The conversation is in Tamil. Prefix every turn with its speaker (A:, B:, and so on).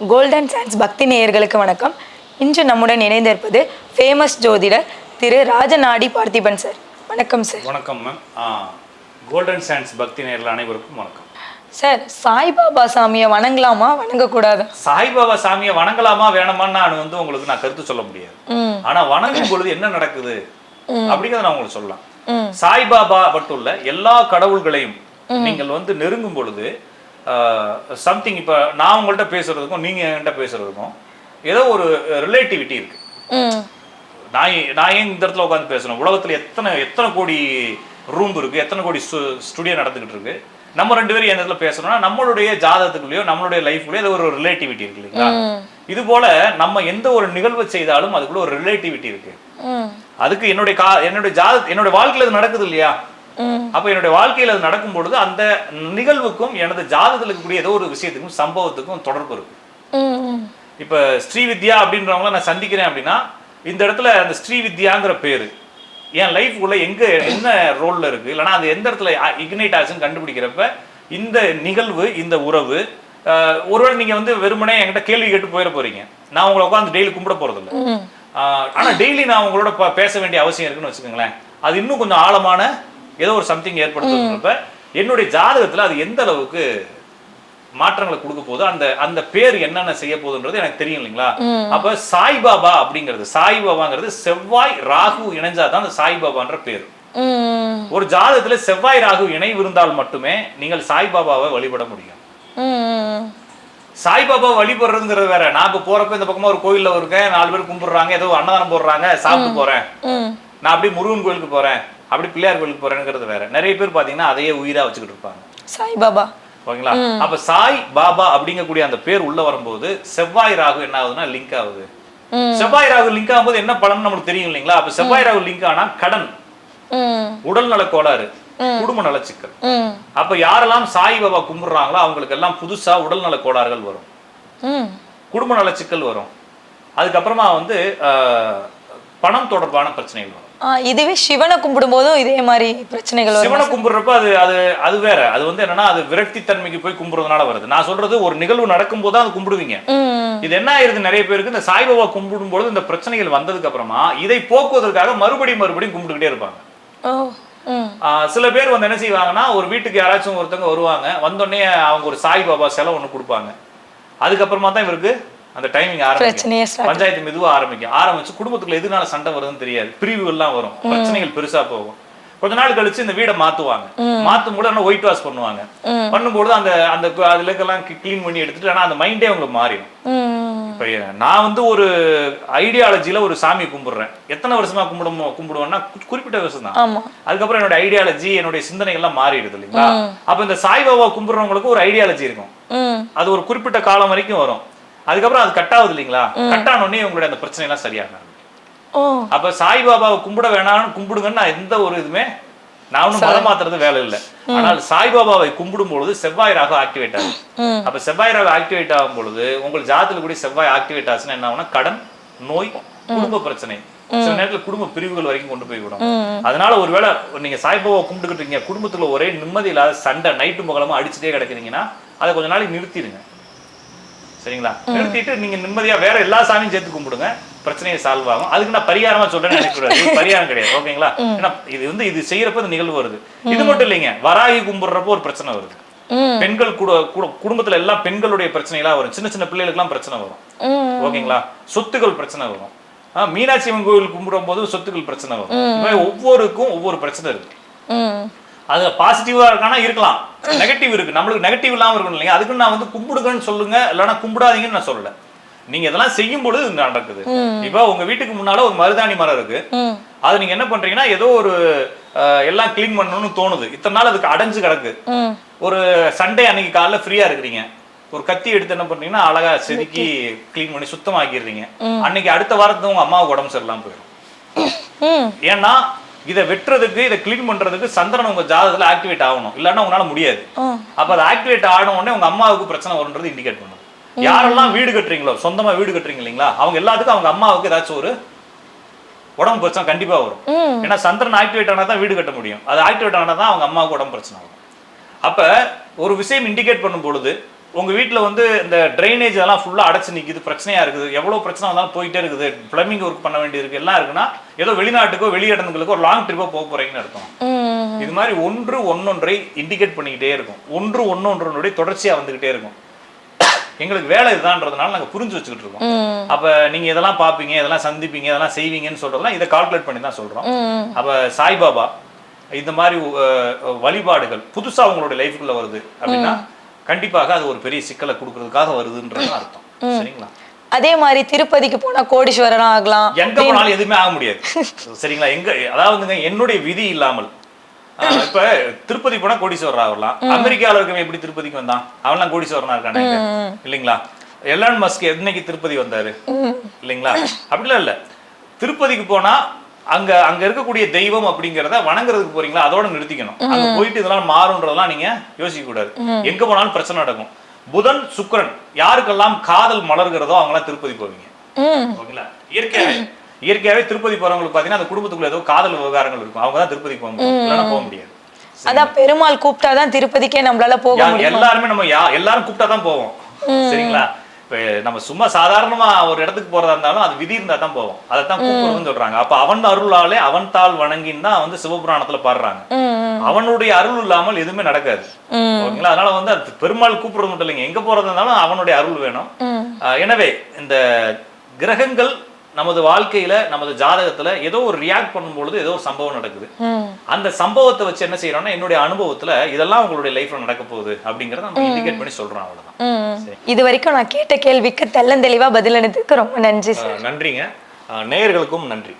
A: கோல்டன் சான்ஸ் பக்தி நேயர்களுக்கு வணக்கம். இன்று நம்முடன் இணைந்திருப்பது ஃபேமஸ் ஜோதிடர் திரு ராஜநாடி பார்த்திபன் சார் வணக்கம் சார்
B: வணக்கம் மேம் கோல்டன் சான்ஸ் பக்தி நேரில் அனைவருக்கும் வணக்கம்.
A: சார் சாய்பாபா சாமியை வணங்கலாமா? வணங்கக்கூடாதா?
B: சாய்பாபா சாமியை வணங்கலாமா வேணாமான்னு நான் வந்து உங்களுக்கு நான் கருத்து சொல்ல முடியாது. ஆனா வணங்கும் பொழுது என்ன நடக்குது? அப்படிங்கறத நான் உங்களுக்கு சொல்லலாம். சாய்பாபா மட்டும் இல்ல எல்லா கடவுள்களையும் நீங்கள் வந்து நெருங்கும் பொழுது சம்திங் இப்ப நான் உங்கள்கிட்ட பேசுறதுக்கும் நீங்க என்கிட்ட பேசுறதுக்கும் ஏதோ ஒரு ரிலேட்டிவிட்டி இருக்கு.
A: ம்.
B: நான் நான் ஏன் இந்த இடத்துல உட்காந்து பேசணும்? உலகத்துல எத்தனை எத்தனை கோடி ரூம் இருக்கு எத்தனை கோடி ஸ்டுடியோ நடந்துகிட்டு இருக்கு? நம்ம ரெண்டு பேரும் எந்த இடத்துல பேசணும்னா நம்மளுடைய ஜாதகத்துக்குள்ளேயோ நம்மளுடைய லைஃப்லயோ ஏதோ ஒரு ரிலேட்டிவிட்டி இருக்கு இல்லைங்களா. இது போல நம்ம எந்த ஒரு நிகழ்வு செய்தாலும் அதுக்குள்ள ஒரு ரிலேட்டிவிட்டி இருக்கு. அதுக்கு என்னுடைய கா என்னுடைய ஜாத என்னுடைய வாழ்க்கையில அது நடக்குது இல்லையா? அப்ப என்னுடைய வாழ்க்கையில அது நடக்கும் பொழுது அந்த நிகழ்வுக்கும் எனது ஜாதகத்தில் இருக்கக்கூடிய ஏதோ ஒரு விஷயத்துக்கும் சம்பவத்துக்கும் தொடர்பு இருக்கு. இப்ப ஸ்ரீவித்யா அப்படின்றவங்கள நான் சந்திக்கிறேன் அப்படின்னா இந்த இடத்துல அந்த ஸ்ரீவித்யாங்கிற பேரு என் லைஃப்குள்ள எங்க என்ன ரோல்ல இருக்கு? இல்லைன்னா அது எந்த இடத்துல இக்னைட் ஆச்சுன்னு கண்டுபிடிக்கிறப்ப இந்த நிகழ்வு இந்த உறவு ஒருவேளை நீங்க வந்து வெறுமனே என்கிட்ட கேள்வி கேட்டு போயிட போறீங்க. நான் உங்களை உட்காந்து டெய்லி கும்பிட போறது இல்ல ஆனா டெய்லி நான் உங்களோட பேச வேண்டிய அவசியம் இருக்குன்னு வச்சுக்கோங்களேன். அது இன்னும் கொஞ்சம் ஆழமான ஏதோ ஒரு சம்திங் ஏற்படுத்துறப்ப என்னுடைய ஜாதகத்துல அது எந்த அளவுக்கு மாற்றங்களை கொடுக்க போகுது அந்த அந்த பேர் என்னென்ன செய்ய போகுதுன்றது எனக்கு தெரியும் இல்லைங்களா? அப்ப சாய்பாபா அப்படிங்கிறது சாய்பாபாங்கிறது செவ்வாய் ராகு இணைஞ்சாதான் அந்த சாய்பாபான்ற பேர். ஒரு ஜாதகத்துல செவ்வாய் ராகு இணைவு இருந்தால் மட்டுமே நீங்கள் சாய்பாபாவை வழிபட முடியும். சாய்பாபா வழிபடுறதுங்கிறது வேற. நான் இப்ப போறப்ப இந்த பக்கமா ஒரு கோயில்ல இருக்கேன் நாலு பேர் கும்பிடுறாங்க ஏதோ அன்னதானம் போடுறாங்க சாப்பிட்டு போறேன். நான் அப்படியே முருகன் கோயிலுக்கு போறேன். அப்படி பிள்ளையார் கோயிலுக்கு போறேங்கிறது வேற. நிறைய பேர் பாத்தீங்கன்னா அதையே உயிரா வச்சுக்கிட்டு இருப்பாங்க.
A: சாய்பாபா
B: ஓகேங்களா? அப்ப சாய் பாபா அப்படிங்கக்கூடிய அந்த பேர் உள்ள வரும்போது செவ்வாய் ராகு என்ன ஆகுதுன்னா லிங்க் ஆகுது. செவ்வாய் ராகு லிங்க் ஆகும்போது என்ன பலன் நமக்கு தெரியும் இல்லைங்களா? அப்ப செவ்வாய் ராகு லிங்க் ஆனா கடன். உடல் நல கோளாறு. குடும்ப நலச்சிக்கல் அப்ப யாரெல்லாம் சாய் பாபா கும்பிடுறாங்களோ அவங்களுக்கு எல்லாம் புதுசா உடல் நல கோளாறுகள் வரும். குடும்ப நலச்சிக்கல் வரும். அதுக்கப்புறமா வந்து பணம் தொடர்பான பிரச்சனைகள் வரும்.
A: இதுவே சிவனை கும்பிடும்போதும் இதே மாதிரி பிரச்சனைகள்
B: சிவனை கும்பிடுறப்ப அது அது அது வேற. அது வந்து என்னன்னா அது விரக்தி தன்மைக்கு போய் கும்பிடுறதுனால வருது. நான் சொல்றது ஒரு நிகழ்வு நடக்கும்போது தான் அது கும்பிடுவீங்க. இது என்ன ஆயிருது நிறைய பேருக்கு இந்த சாய்பாபா கும்பிடும்போது இந்த பிரச்சனைகள் வந்ததுக்கு அப்புறமா இதை போக்குவதற்காக மறுபடியும் மறுபடியும் கும்பிட்டுக்கிட்டே இருப்பாங்க. சில பேர் வந்து என்ன செய்வாங்கன்னா ஒரு வீட்டுக்கு யாராச்சும் ஒருத்தவங்க வருவாங்க. வந்தோடனே அவங்க ஒரு சாய்பாபா சிலை ஒன்று கொடுப்பாங்க. அதுக்கப்புறமா தான் இவருக்கு அந்த டைமிங் ஆரம்பிக்கும். பஞ்சாயத்து மெதுவா ஆரம்பிக்கும். ஆரம்பிச்சு குடும்பத்துக்குள்ள எதுனால சண்டை வருதுன்னு தெரியாது. பிரிவுகள்லாம் வரும். பிரச்சனைகள் பெருசா போகும். கொஞ்ச நாள் கழிச்சு இந்த வீடை மாத்துவாங்க. மாத்தும் போது ஆனால் ஒயிட் வாஷ் பண்ணுவாங்க. பண்ணும்போது அந்த அந்த அதுல இருக்கலாம் க்ளீன் பண்ணி எடுத்துட்டு ஆனா அந்த மைண்டே உங்களுக்கு மாறிடும். இப்ப நான் வந்து ஒரு ஐடியாலஜில ஒரு சாமி கும்பிடுறேன். எத்தனை வருஷமா கும்பிடும் கும்பிடுவேன்னா குறிப்பிட்ட வருஷம் தான் அதுக்கப்புறம் என்னோட ஐடியாலஜி என்னுடைய சிந்தனைகள் எல்லாம் மாறிடுது இல்லைங்களா? அப்ப இந்த சாய்பாபா கும்பிடுறவங்களுக்கு ஒரு ஐடியாலஜி இருக்கும். அது ஒரு குறிப்பிட்ட காலம் வரைக்கும் வரும். அதுக்கப்புறம் அது கட் ஆகுது இல்லைங்களா? கட் ஆன உடனே உங்களுடைய அந்த பிரச்சனை எல்லாம் சரியாகும்.
A: ஓ.
B: அப்ப சாய்பாபாவை கும்பிட வேணாம்னு கும்பிடுங்கன்னு நான் எந்த ஒரு இதுமே நான் ஒன்றும் மதம் மாத்துறது வேலை இல்லை. ஆனால் சாய்பாபாவை கும்பிடும் பொழுது செவ்வாய் ராகு ஆக்டிவேட் ஆகும் அப்ப செவ்வாய் ராகு ஆக்டிவேட் ஆகும் பொழுது உங்கள் ஜாதத்துல கூடிய செவ்வாய் ஆக்டிவேட் ஆச்சுன்னா என்ன ஆகும்னா கடன் நோய் குடும்ப பிரச்சனை. சில நேரத்துல குடும்ப பிரிவுகள் வரைக்கும் கொண்டு போய் விடும். அதனால ஒருவேளை நீங்க சாய்பாபா கும்பிட்டுக்கிட்டு இருக்கீங்க குடும்பத்துல ஒரே நிம்மதி இல்லாத சண்டை நைட்டு முகலமா அடிச்சுட்டே கிடக்குறீங்கன்னா அதை கொஞ்ச நாளைக்கு நிறுத்திடுங்க. சரிங்களா? நிறுத்திட்டு நீங்க நிம்மதியா வேற எல்லா சாமியும் சேர்த்து கும்பிடுங்க. பிரச்சனையை சால்வ் ஆகும். அதுக்கு நான் பரிகாரமா சொல்றேன்னு நினைக்கூடாது பரிகாரம் கிடையாது. ஓகேங்களா? ஏன்னா இது வந்து இது செய்யறப்ப இந்த நிகழ்வு வருது. இது மட்டும் இல்லைங்க. வராகி கும்பிடுறப்போ ஒரு பிரச்சனை வருது. பெண்கள் கூட கூட- குடும்பத்துல எல்லாம் பெண்களுடைய பிரச்சனைகளா வரும். சின்ன சின்ன பிள்ளைகளுக்குலாம் பிரச்சனை வரும். ஓகேங்களா? சொத்துக்கள் பிரச்சனை வரும். மீனாட்சி அம்மன் கோவில் கும்பிடும் போது சொத்துக்கள் பிரச்சனை வரும். ஒவ்வொருக்கும் ஒவ்வொரு பிரச்சனை இருக்கு. அது பாசிட்டிவா இருக்கானா? இருக்கலாம். நெகட்டிவ் இருக்கு. நம்மளுக்கு நெகட்டிவ் இல்லாம இருக்கணும் இல்லைங்க. அதுக்கு நான் வந்து கும்பிடுங்கன்னு சொல்லுங்க. இல்லைன்னா கும்பிடாதீங்கன்னு நான் சொல்லல. நீங்க இதெல்லாம் செய்யும் பொழுது இது நடக்குது. இப்போ உங்க வீட்டுக்கு முன்னால ஒரு மருதாணி மரம் இருக்கு. அது நீங்க என்ன பண்றீங்கன்னா ஏதோ ஒரு எல்லாம் க்ளீன் பண்ணணும்னு தோணுது. இத்தனை நாள் அதுக்கு அடைஞ்சு கிடக்கு. ஒரு சண்டே அன்னைக்கு காலைல ஃப்ரீயா இருக்கிறீங்க. ஒரு கத்தி எடுத்து என்ன பண்றீங்கன்னா அழகா செதுக்கி க்ளீன் பண்ணி சுத்தமாக்கிடுறீங்க. அன்னைக்கு அடுத்த வாரத்துல உங்க அம்மாவுக்கு உடம்பு சரியில்லாம போயிடும். ஏன்னா இதை வெட்டுறதுக்கு இதை க்ளீன் பண்றதுக்கு சந்திரன் உங்க ஜாதகத்துல ஆக்டிவேட் ஆகணும். இல்லைன்னா உங்களால முடியாது. அப்ப அது ஆக்டிவேட் ஆன உடனே உங்க அம்மாவுக்கு பிரச்சனை வரும்ன்றது இண்டிகேட் பண்ணும். யாரெல்லாம் வீடு கட்டுறீங்களோ சொந்தமா வீடு கட்டுறீங்க இல்லைங்களா அவங்க எல்லாத்துக்கும் அவங்க அம்மாவுக்கு ஏதாச்சும் ஒரு உடம்பு பிரச்சனை கண்டிப்பா வரும். ஏன்னா சந்திரன் ஆக்டிவேட் ஆனா தான் வீடு கட்ட முடியும். அது ஆக்டிவேட் ஆனா தான் அவங்க அம்மாவுக்கு உடம்பு பிரச்சனை வரும். அப்ப ஒரு விஷயம் இண்டிகேட் பண்ணும் பொழுது உங்க வீட்ல வந்து இந்த ட்ரைனேஜ் அதெல்லாம் ஃபுல்லா அடைச்சு நிக்குது பிரச்சனையா இருக்குது. எவ்வளவு பிரச்சனை வந்தாலும் போயிட்டே இருக்குது. பிளம்பிங் ஒர்க் பண்ண வேண்டியிருக்கு. எல்லாம் இருக்குன்னா ஏதோ வெளிநாட்டுக்கோ வெளி இடங்களுக்கோ ஒரு லாங் ட்ரிப்போ போக போறீங்கன்னு அர்த்தம். இது மாதிரி ஒன்று ஒன்னொன்றை இண்டிகேட் பண்ணிக்கிட்டே இருக்கும். ஒன்று ஒன்னொன்றுடைய தொடர்ச்சியா வந்துகிட்டே இருக்கும். எங்களுக்கு வேலை இதுதான்றதுனால நாங்க புரிஞ்சு வச்சுக்கிட்டு இருக்கோம். அப்ப நீங்க இதெல்லாம் பார்ப்பீங்க இதெல்லாம் சந்திப்பீங்க இதெல்லாம் செய்வீங்கன்னு சொல்றதெல்லாம் இதை கால்குலேட் பண்ணி தான் சொல்றோம்.
A: ம்.
B: அப்ப சாய்பாபா இந்த மாதிரி வழிபாடுகள் புதுசா உங்களுடைய லைஃப்குள்ள வருது அப்படின்னா கண்டிப்பாக அது ஒரு பெரிய சிக்கலை கொடுக்கறதுக்காக வருதுன்றது அர்த்தம். சரிங்களா?
A: அதே மாதிரி திருப்பதிக்கு போனா கோடீஸ்வரனா ஆகலாம்.
B: எங்க போனாலும் எதுவுமே ஆக முடியாது. சரிங்களா? எங்க அதாவதுங்க என்னுடைய விதி இல்லாமல். இப்ப திருப்பதி போனா கோடீஸ்வரர் ஆகலாம். அமெரிக்கால இருக்கவன் எப்படி திருப்பதிக்கு வந்தான்? அவன்லாம் கோடீஸ்வரனா இருக்கானே இல்லைங்களா? எலான் மஸ்க் என்னைக்கு திருப்பதி வந்தாரு? இல்லைங்களா? அப்படிலாம் இல்ல. திருப்பதிக்கு போனா அங்க அங்க இருக்கக்கூடிய தெய்வம் அப்படிங்கிறத வணங்குறதுக்கு போறீங்களா? அதோட நிறுத்திக்கணும். அங்க போயிட்டு இதெல்லாம் மாறுன்றதெல்லாம் நீங்க யோசிக்க கூடாது. எங்க போனாலும் பிரச்சனை நடக்கும். புதன் சுக்கிரன் யாருக்கெல்லாம் காதல் மலர்கிறதோ அவங்களாம் திருப்பதி போவீங்க. ஓகேங்களா? இயற்கையாவே இயற்கையாவே திருப்பதி போறவங்களுக்கு பாத்தீங்கன்னா அந்த குடும்பத்துக்குள்ள ஏதோ காதல் விவகாரங்கள் இருக்கும். அவங்க தான் திருப்பதி போக முடியும். இல்லைன்னா போக முடியாது.
A: அதான் பெருமாள் கூப்பிட்டாதான் திருப்பதிக்கே நம்மளால போக
B: எல்லாருமே நம்ம எல்லாரும் கூப்பிட்டா தான் போவோம் சரிங்களா? இப்ப நம்ம சும்மா சாதாரணமா ஒரு இடத்துக்கு போறதா இருந்தாலும் அது விதி இருந்தா தான் போவோம். அதை தான் கூப்பிடுறதுன்னு சொல்றாங்க. அப்ப அவன் அருளாலே அவன் தாள் வணங்கின்னு தான் வந்து சிவபுராணத்துல பாடுறாங்க. அவனுடைய அருள் இல்லாமல் எதுவுமே நடக்காது. ஓகேங்களா? அதனால வந்து அது பெருமாள் கூப்பிடுறது மட்டும் இல்லைங்க. எங்க போறதா இருந்தாலும் அவனுடைய அருள் வேணும். எனவே இந்த கிரகங்கள் நமது வாழ்க்கையில நமது ஜாதகத்துல ஏதோ ஒரு ரியாக்ட் பண்ணும்பொழுது ஏதோ ஒரு சம்பவம் நடக்குது. அந்த சம்பவத்தை வச்சு என்ன செய்யறோம்னா என்னுடைய அனுபவத்துல இதெல்லாம் உங்களுடைய லைஃப்ல நடக்க போகுது அப்படிங்கறத நம்ம இண்டிகேட் பண்ணி சொல்றோம் அவ்வளவுதான்.
A: இது வரைக்கும் நான் கேட்ட கேள்விக்கு தெள்ளந்தெளிவா பதில் அளித்ததுக்கு ரொம்ப நன்றி
B: நன்றிங்க. நேயர்களுக்கும் நன்றி.